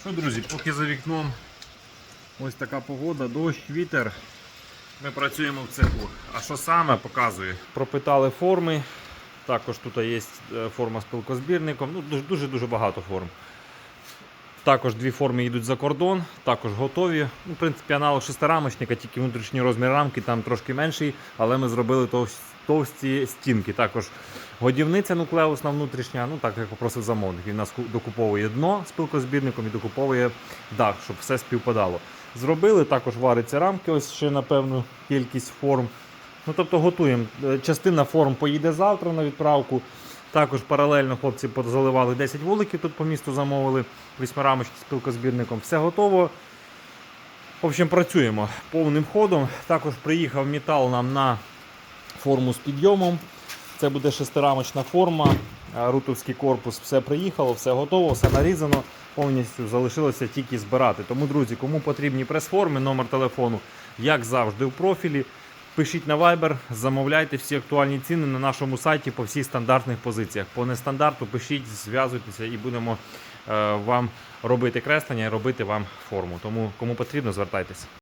Що, друзі, поки за вікном ось така погода, дощ, вітер. Ми працюємо в цеху. А що саме показую? Пропитали форми. Також тут є е, форма з пилкозбірником. Ну, дуже-дуже багато форм. Також дві форми йдуть за кордон, також готові. Ну, в принципі, аналог шестирамочника, тільки внутрішній розмір рамки там трошки менший, але ми зробили товсті стінки. Також годівниця нуклеусна внутрішня, ну так як попросив замовник. Він нас докуповує дно з пилкозбірником і докуповує дах, щоб все співпадало. Зробили, також вариться рамки, ось ще на певну кількість форм. Ну, тобто готуємо. Е, Частина форм поїде завтра на відправку. Також паралельно хлопці заливали 10 вуликів, тут по місту замовили восьмирамочки з пилкозбірником. Все готово. В общем, працюємо повним ходом. Також приїхав метал нам на форму з підйомом. Це буде шестирамочна форма, рутовський корпус. Все приїхало, все готово, все нарізано. Повністю залишилося тільки збирати. Тому, друзі, кому потрібні прес-форми, номер телефону, як завжди, в профілі. Пишіть на Viber, замовляйте всі актуальні ціни на нашому сайті по всіх стандартних позиціях. По нестандарту пишіть, зв'язуйтеся і будемо е, вам робити креслення і робити вам форму. Тому кому потрібно, звертайтеся.